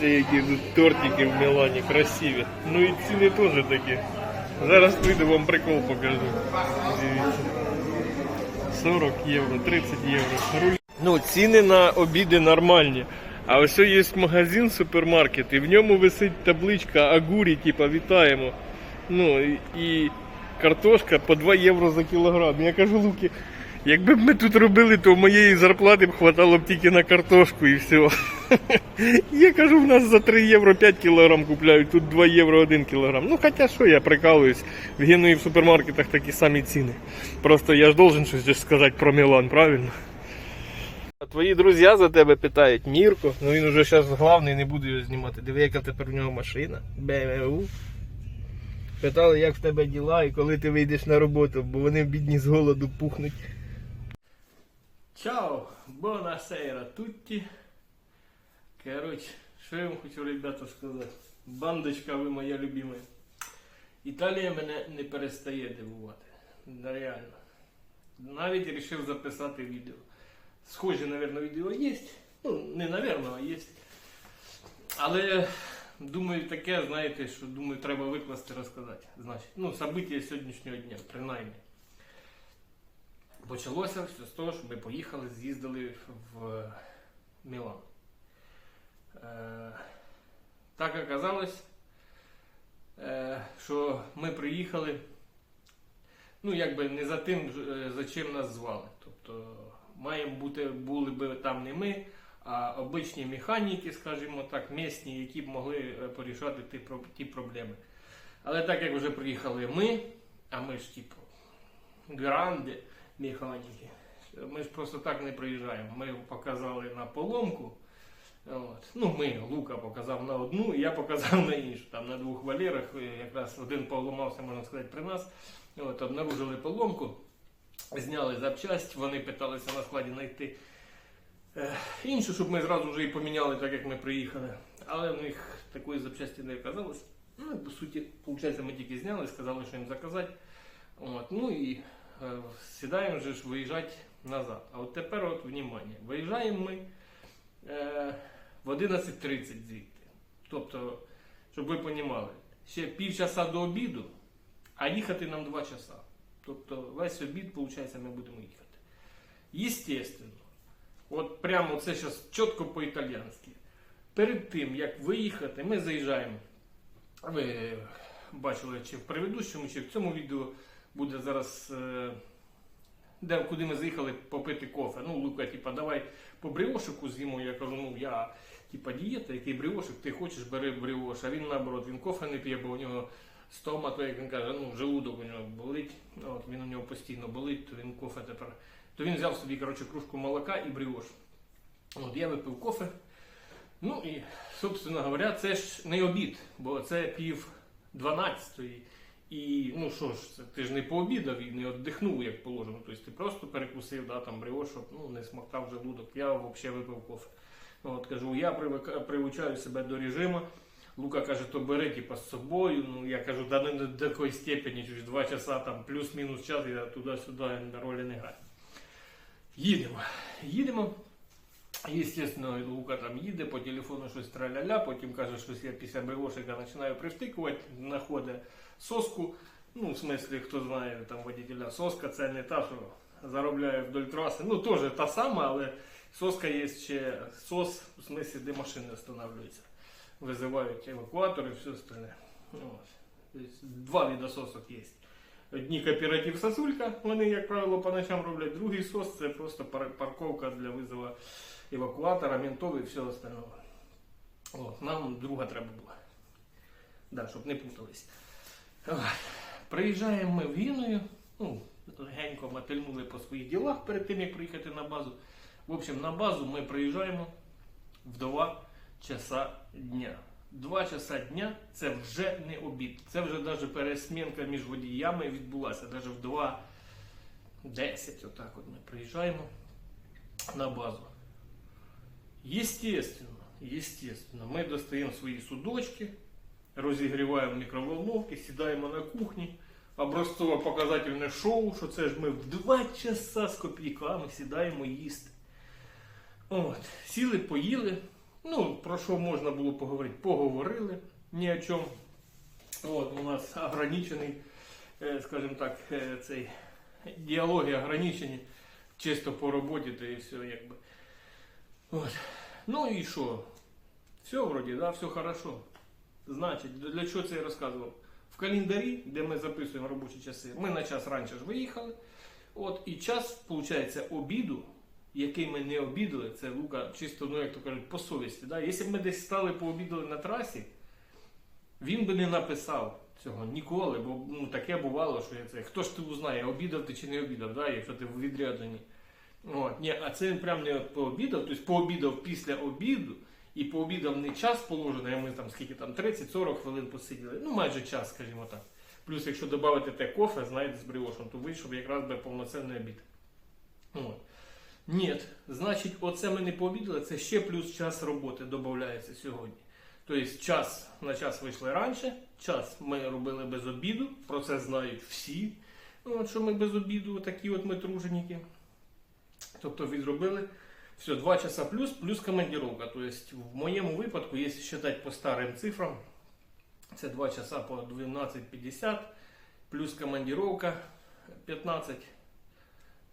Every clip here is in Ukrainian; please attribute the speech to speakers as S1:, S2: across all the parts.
S1: Дивіться, які тортики в Мілані красиві. Ну і ціни теж такі. Зараз прийду вам прикол покажу. Дивіться. 40 євро, 30 євро. Ну, ціни на обіди нормальні. А ось є магазин, супермаркет, і в ньому висить табличка Агурі, типа вітаємо. Ну і картошка по 2 євро за кілограм. Я кажу, Луки, якби б ми тут робили, то моєї зарплати б хватало б тільки на картошку і все. Я кажу, в нас за 3 євро 5 кілограм купляють, тут 2 євро 1 кілограм. Ну хоча що, я прикалуюсь. В Генуї в супермаркетах такі самі ціни. Просто я ж должен щось сказати про Мілан, правильно? Твої друзі за тебе питають, Мірко, ну він уже зараз главний, не буду його знімати. Диви, яка тепер у нього машина. БМУ. Питали, як в тебе діла і коли ти вийдеш на роботу, бо вони бідні з голоду пухнуть. Чао, бонасейра тутті. Коротше, що я вам хочу, ребята, сказати. Бандочка, ви моя любима. Італія мене не перестає дивувати. Реально. Навіть вирішив записати відео. Схоже, наверное, відео є. Ну, не наверно, а є. Але думаю, таке, знаєте, що думаю, треба викласти, розказати. Значить, ну, события сьогоднішнього дня, принаймні. Почалося все з того, що ми поїхали, з'їздили в Мілан. Е, так оказалось, е, що ми приїхали, ну, якби не за тим, е, за чим нас звали. Тобто, маємо бути, були б там не ми, а обичні механіки, скажімо так, місні, які б могли порішати ті, ті проблеми. Але так як вже приїхали ми, а ми ж типу гранди механіки, ми ж просто так не приїжджаємо. Ми показали на поломку. От. Ну, ми, Лука показав на одну, і я показав на іншу. Там на двох валерах, е, якраз один поламався, можна сказати, при нас. От, обнаружили поломку, зняли запчасть, вони питалися на складі знайти е, іншу, щоб ми зразу вже і поміняли, так як ми приїхали. Але в них такої запчасті не оказалось. Ну, по суті, виходить, ми тільки зняли, сказали, що їм заказати. От, ну і сідаємо вже ж виїжджати назад. А от тепер, от, внимание, виїжджаємо ми е, в 11.30 звідти. Тобто, щоб ви розуміли, ще півчаса до обіду, а їхати нам 2 часа. Тобто весь обід, виходить, ми будемо їхати. Єстественно, от прямо це зараз чітко по-італійськи. Перед тим, як виїхати, ми заїжджаємо. Ви бачили, чи в предыдущому, чи в цьому відео буде зараз. е, де, куди ми заїхали попити кофе. Ну, Лука, типа, давай по бріошику з'їмо. Я кажу, ну я типа дієта, який бріошик, ти хочеш, бери бріош. А він наоборот, він кофе не п'є, бо у нього стома, то як він каже, ну желудок у нього болить. От, він у нього постійно болить, то він кофе тепер. То він взяв собі коротше, кружку молока і бріош. От я випив кофе. Ну і, собственно говоря, це ж не обід, бо це пів дванадцятої. І ну що ж, це, ти ж не пообідав і не віддихнув, як положено. Тобто ти просто перекусив да, там бріош, щоб ну, не смоктав желудок. Я взагалі випив кофе. От кажу, я привчаю себе до режиму. Лука каже, то бери типа, з собою. Ну я кажу, да не до такої степені, ж два часа там плюс-мінус час, я туди-сюди на ролі не граю. Їдемо. Їдемо. Естественно, Лука там їде, по телефону щось траля-ля, потім каже, що я після бревошика починаю привтикувати, знаходить соску. Ну, в смислі, хто знає там водителя, соска це не та, що заробляє вдоль траси. Ну, теж та сама, але соска є ще сос, в смислі, де машини встановлюються. Визивають евакуатори і все остальне. Ну, От. Тобто, два вида сосок є. Одні кооператив сосулька, вони, як правило, по ночам роблять. Другий сос це просто парковка для визову евакуатора, ментов і всього остального. От, нам друга треба була. Да, щоб не путались. Приїжджаємо ми в Віною, ну, легенько мотильнули по своїх ділах перед тим, як приїхати на базу. В общем, на базу ми приїжджаємо в 2 часа дня. 2 часа дня це вже не обід. Це вже навіть пересмінка між водіями відбулася. Навіть в 2.10 отак от ми приїжджаємо на базу. Естественно, естественно, ми достаємо свої судочки, розігріваємо мікроволновки, сідаємо на кухні. Образцово показательне шоу, що це ж ми в 2 часа з копійками сідаємо їсти. От, сіли, поїли. Ну, про що можна було поговорити? Поговорили ні о чому. От, у нас ограничений, е, скажімо так, е, цей діалоги ограничені, чисто по роботі, то і все якби. От. Ну і що? Все вроді, да, все хорошо. Значить, для чого це я розказував? В календарі, де ми записуємо робочі часи, ми на час раніше ж виїхали. От, і час, виходить, обіду, який ми не обідали, це лука чисто, ну як то кажуть, по совісті. Да? Якщо б ми десь стали пообідали на трасі, він би не написав цього ніколи, бо ну, таке бувало, що це. Хто ж ти узнає, обідав ти чи не обідав, да? якщо ти в відрядженні. От, ні, а це він прям не пообідав, тобто пообідав після обіду. І пообідав не час положений, а ми там скільки там 30-40 хвилин посиділи. Ну майже час, скажімо так. Плюс, якщо додати те кофе, знаєте, з бріошем, то вийшов якраз би повноцінний обід. От. Ні, значить, оце ми не пообідали, це ще плюс час роботи додається сьогодні. Тобто час на час вийшли раніше, час ми робили без обіду, про це знають всі, от, що ми без обіду, такі от ми труженіки. Тобто відробили все, 2 часа плюс, плюс командировка. То есть в моєму випадку, якщо считать по старим цифрам, це 2 часа по 12.50, плюс командировка 15.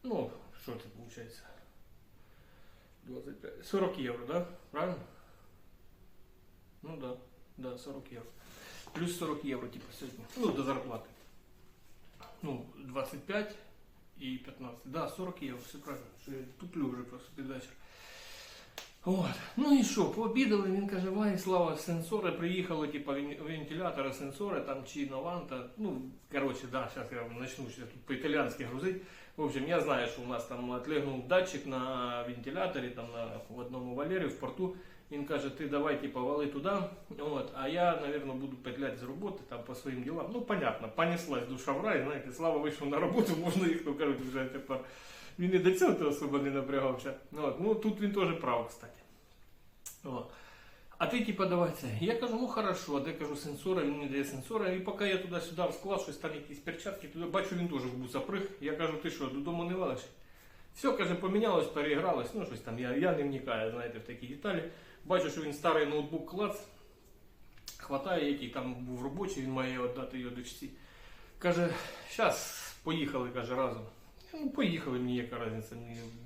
S1: Ну, що це виходить? 25, 40 євро, да? Правильно? Ну да, да, 40 євро. Плюс 40 євро, типу, сьогодні. Ну, до зарплати. Ну, 25 і 15. Да, 40 євро, все правильно. Що я туплю вже просто під вечір. От. Ну і що, пообідали, він каже, вай, слава, сенсори приїхали, типу, вен- вентилятори, сенсори, там чи Нованта. Ну, коротше, да, зараз я почну ще тут по-італіянськи грузити. В общем, я знаю, що у нас там отлегнув датчик на вентиляторі, там на в одному валері в порту. Він каже, ти давай, типу, вали туди, от, а я, мабуть, буду петлять з роботи там по своїм ділам. Ну, понятно, понеслась душа в рай, знаєте, слава вийшов на роботу, можна їх, ну кажуть, вже тепер. Він і до цього особо не напрягався. Ну, от, ну тут він теж прав, кстати. О. А ти типа давай це. Я кажу, ну хорошо, а де кажу сенсора, він мені дає сенсора. І поки я туди-сюди склав, щось там якісь перчатки, туди бачу, він теж в буса приг. Я кажу, ти що, додому не валиш? Все, каже, помінялось, переігралось, ну щось там, я, я не вникаю, знаєте, в такі деталі. Бачу, що він старий ноутбук клац, хватає, який там був робочий, він має віддати його дочці. Каже, зараз поїхали, каже, разом. Ну, поїхали, мені яка різниця.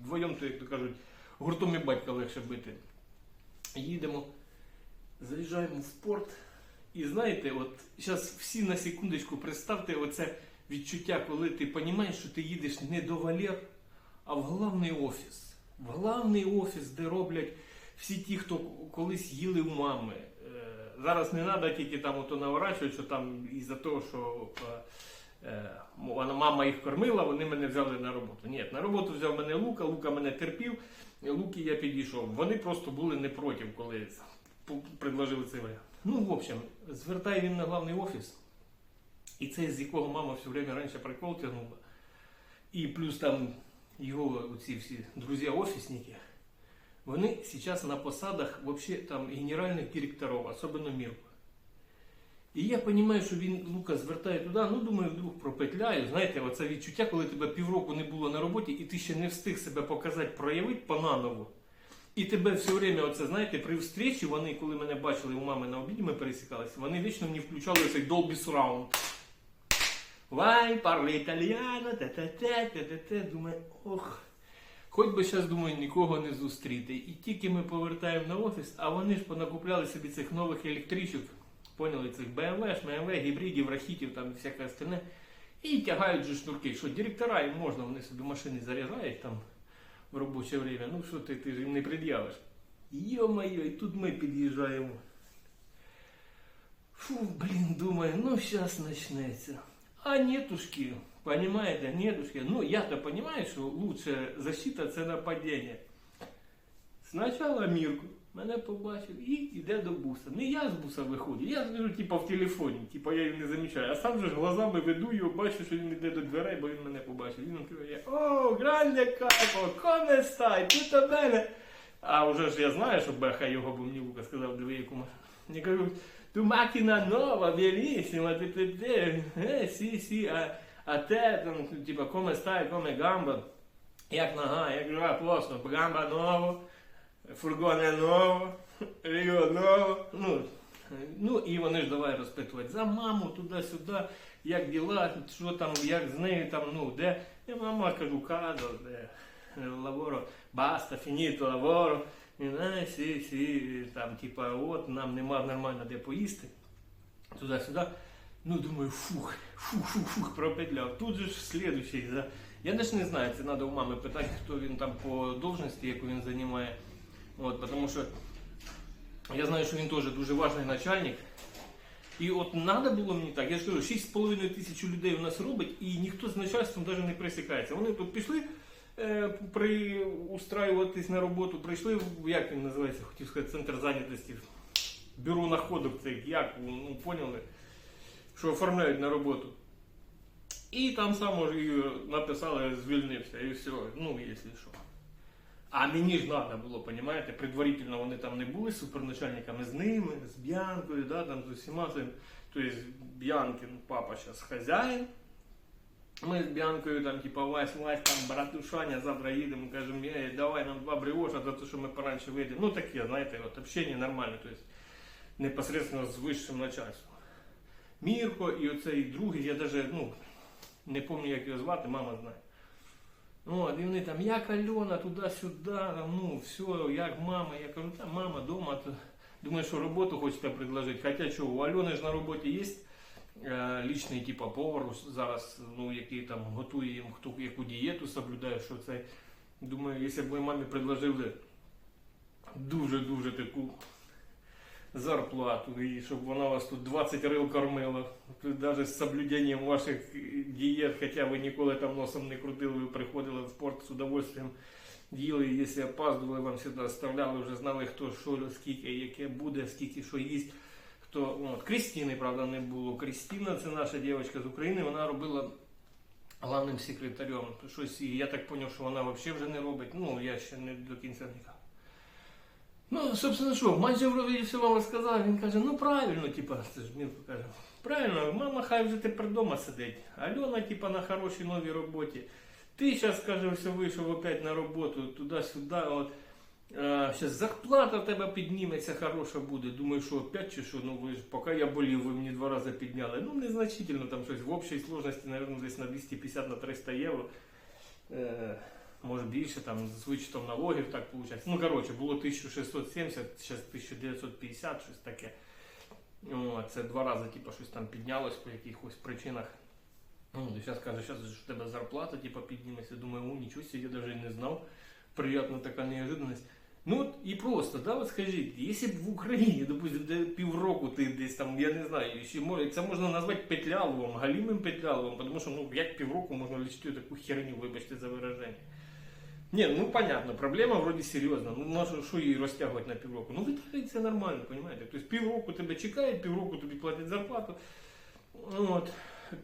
S1: Вдвоєм, то, як то кажуть, гуртом і батька легше бити. Їдемо, заїжджаємо в порт. І знаєте, от зараз всі на секундочку представте оце відчуття, коли ти розумієш, що ти їдеш не до Валер, а в головний офіс. В головний офіс, де роблять всі ті, хто колись їли у мами. Е, Зараз не треба тільки там ото наворачувати, що там із-за того, що е, мама їх кормила, вони мене взяли на роботу. Ні, на роботу взяв мене Лука, Лука мене терпів, Луки я підійшов. Вони просто були не проти, коли предложили цей варіант. Ну, в общем, звертає він на головний офіс, і це з якого мама все время раніше прикол тягнула. І плюс там його оці всі друзі-офісники, вони зараз на посадах вообще там генеральних директорів, особливо Мірку. І я розумію, що він Лука звертає туди, ну думаю, вдруг пропетляю. Знаєте, оце відчуття, коли тебе півроку не було на роботі, і ти ще не встиг себе показати, проявити по-наново. І тебе все время, оце, знаєте, при встрічі, вони, коли мене бачили у мами на обіді, ми пересікалися, вони вічно мені включали цей Dolby Surround. Вай, парли італіано, те-те-те, те-те-те. Думаю, ох. Хоч би зараз, думаю, нікого не зустріти. І тільки ми повертаємо на офіс, а вони ж понакупляли собі цих нових електричок, поняли, цих BMW, ШМВ, гібридів, рахітів, там всяке остальне. І тягають же шнурки, що директора їм можна, вони собі машини заряджають там в робоче время. Ну що ти, ти ж їм не пред'явиш. Йо-моє, і тут ми під'їжджаємо. Фу, блін, думаю, ну зараз почнеться. А нетушки, понимаете, нетушки. Ну, я-то понимаю, что лучшая защита це нападіння. Спочатку Мірку мене побачив і йде до буса. Не я з буса виходжу, я скажу, типа в телефоні, типа я його не замічаю. А сам же ж глазами веду його, бачу, що він йде до дверей, бо він мене побачив. Він каже, о, гранде кайфо, коме стай, тут у мене. А вже ж я знаю, що Беха його, бо мені Лука сказав, диви, яку машину. Я кажу, tu macchina nuova, bellissima, ti, ti, ti, eh, sì, sì, a, a там, типа, come stai, come gamba, як нога, як жива, просто, гамба нова, фургоне ново, Йо, ну, ну, ну і вони ж давай розпитувати за маму туди-сюди, як діла, що там, як з нею там, ну, де. Я мама кажу, кадо, де лаворо, баста, фініто, лаворо. І знає, сі, сі, там, типа, от, нам нема нормально де поїсти. Туди-сюди. Ну, думаю, фух, фух, фух, фух, пропетляв. Тут же ж слідуючий. Да? Я навіть не знаю, це треба у мами питати, хто він там по должності, яку він займає. От, тому що я знаю, що він теж дуже важний начальник. І от треба було мені так, я ж кажу, 6,5 тисяч людей у нас робить, і ніхто з начальством навіть не присікається. Вони тут пішли е, при на роботу, прийшли, в- як він називається, хотів сказати, центр зайнятості, бюро находок, це як, ну поняли, що оформляють на роботу. І там само ж написали, звільнився, і все, ну, якщо що. А мені ж треба було, понімаєте, предварительно вони там не були суперначальниками з ними, з Б'янкою, да, там з усіма. Тобто Б'янкин папа зараз хазяїн. Ми з Б'янкою там, типа, Вась, Вась, там, братушаня, завтра їдемо, кажемо, «Ей, давай нам два бріоша за те, що ми пораньше вийдемо. Ну таке, знаєте, от общення нормальне, тобто непосредственно з вищим начальством. Мірко і оцей другий, я навіть, ну, не пам'ятаю, як його звати, мама знає. От, і вони там, як Альона, туди-сюди, ну, все, як мама. Я кажу, та мама дома, думаю, що роботу хочете предложити. Хоча що, у Альони ж на роботі є е, лічний типа повар зараз, ну, який там готує їм, хто яку дієту соблюдає, що це. Думаю, якщо б ви мамі предложили дуже-дуже таку зарплату, і щоб вона вас тут 20 рил кормила, навіть з соблюденням ваших дієт, хоча ви ніколи там носом не крутили, ви приходили в порт з удовольствием, їли, якщо опаздували, вам завжди оставляли, вже знали, хто що, скільки, яке буде, скільки що їсть. Хто, ну, от, Крістіни, правда, не було. Крістіна, це наша дівчинка з України, вона робила главним секретарем. Щось, я так зрозумів, що вона взагалі вже не робить. Ну, я ще не до кінця не кажу. Ну, собственно, що, майже вроді все вам розказав. Він каже, ну правильно, типа, це каже, правильно, мама хай вже тепер вдома сидить. Альона, типа, на хорошій новій роботі. Ти зараз, каже, все вийшов опять на роботу, туди-сюди. От. Зараз зарплата в тебе підніметься, хороша буде. Думаю, що опять чи що, ну ви ж поки я болів, ви мені два рази підняли. Ну, незначительно, там щось в общій сложності, мабуть, десь на 250 на 300 євро. Може більше, там з вичетом налогів так виходить. Ну, коротше, було 1670, зараз 1950, щось таке. О, це два рази, типу, щось там піднялось по якихось причинах. Ну, зараз каже, зараз у тебе зарплата, типу, підніметься. Думаю, о, нічого я навіть не знав. Приятна така неожиданность. Ну і просто, да, от скажіть, якщо б в Україні, допустим, півроку ти десь там, я не знаю, ще може, це можна назвати петляловим, галімим петляловим, тому що ну як півроку можна лічити таку херню, вибачте за вираження. Ні, ну понятно, проблема вроді серйозна. Ну що- її розтягувати на півроку? Ну в Італії це нормально, розумієте? Тобто півроку тебе чекають, півроку тобі платять зарплату. От,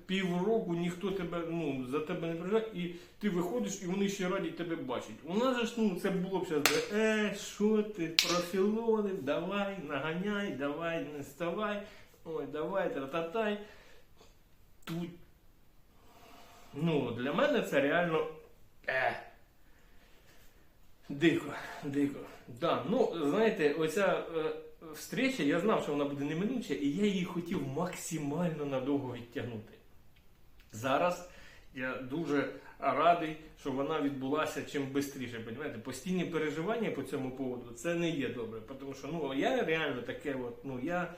S1: півроку ніхто тебе ну, за тебе не переживає, і ти виходиш, і вони ще раді тебе бачать. У нас же ж ну, це було б зараз, е, що ти, профілонив, давай, наганяй, давай, не ставай, ой, давай, трататай. Тут. Ну, для мене це реально. Е. Дико, дико. Да, ну, знаєте, оця е, встреча, я знав, що вона буде неминуча, і я її хотів максимально надовго відтягнути. Зараз я дуже радий, що вона відбулася чим швидше. Понимаєте? Постійні переживання по цьому поводу це не є добре. Тому що ну, я реально таке, от, ну, я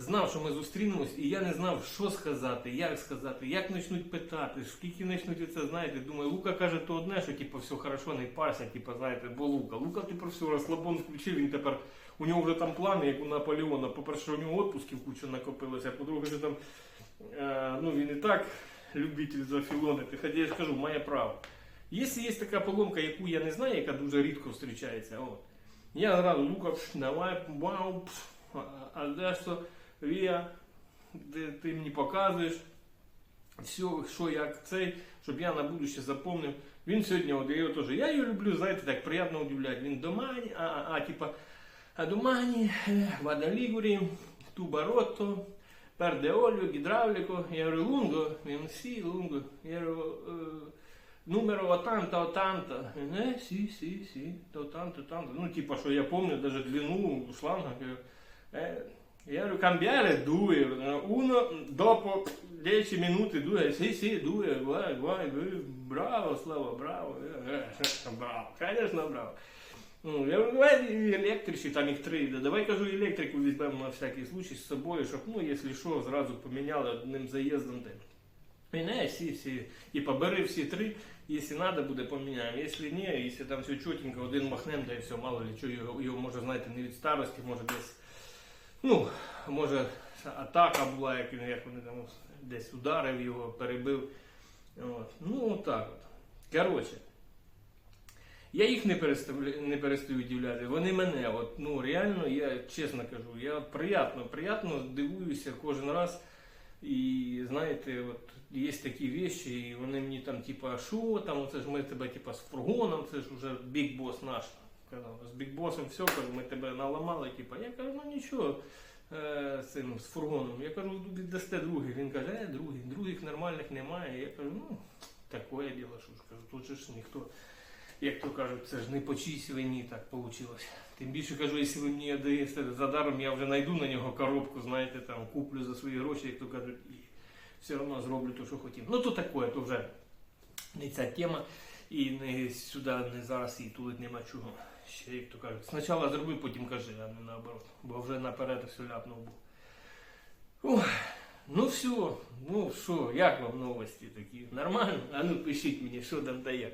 S1: знав, що ми зустрінемось, і я не знав, що сказати, як сказати, як почнуть питати, скільки почнуть це, знаєте, думаю, Лука каже то одне, що типу, все хорошо, не парся, типу, знаєте, бо Лука. Лука тепер все, розслабон включив, він тепер, у нього вже там плани, як у Наполеона. По-перше, у нього відпусків куча накопилося, по-друге, що там, е, ну, він і так любитель зафілонити, хоча я ж кажу, має право. Якщо є така поломка, яку я не знаю, яка дуже рідко зустрічається, от, я одразу, Лука, давай, вау, а де що, Вія, де ти мені показуєш, все, що як цей, щоб я на будуще запомнив. Він сьогодні, от я його теж, я його люблю, знаєте, так приємно удивляти. Він домані, а, а, а типа, а домані, е, вада лігурі, тубаротто, перде олю, гідравліко, я говорю, лунго, він сі, лунго, я говорю, е, Номер там-то, там-то. Не, сі, сі, сі, то там-то. Ну, типа, що я помню даже длину шланга. Е, Я говорю, cambiare due, uno dopo 10 minuti, due, sì, sì, due, guai, guai, браво, Слава, браво, браво, конечно, браво. Ну, я говорю, давай електричі, там їх три, да давай, кажу, електрику візьмемо на всякий случай з собою, щоб, ну, якщо що, зразу поміняли одним заїздом. Де. І не, всі, всі, і побери всі три, якщо треба буде, поміняємо. Якщо ні, якщо там все чотенько, один махнем, да і все, мало ли, що його, його може, знаєте, не від старості, може десь, ну, може, атака була, як, він- як вони там десь ударив його, перебив. От. Ну, отак от. Коротше. Я їх не перестаю, не перестаю удивляти. Вони мене, от, ну реально, я чесно кажу, я приятно, приятно дивуюся кожен раз. І знаєте, от є такі речі, і вони мені там, типа, що там, оце ж ми тебе типа, з фургоном, це ж уже бік бос наш. Казав, з бік босом все, кажу, ми тебе наламали, типа, я кажу, ну нічого. е, З цим з фургоном. Я кажу, віддасте других. Він каже, е, других, других нормальних немає. Я кажу, ну, таке діло, що ж кажу, тут же ж ніхто як то кажуть, це ж не по чийсь вині так вийшло. Тим більше кажу, якщо ви мені даєте за даром, я вже знайду на нього коробку, знаєте, там куплю за свої гроші, як то кажуть, і все одно зроблю те, що хотів. Ну то таке, то вже не ця тема. І не сюди, не зараз її тулить нема чого. Ще як то кажуть. Спочатку зроби, потім кажи, а не наоборот. Бо вже наперед все ляпнув був. Ну все, ну що, як вам новості такі? Нормально? А ну пишіть мені, що там та як.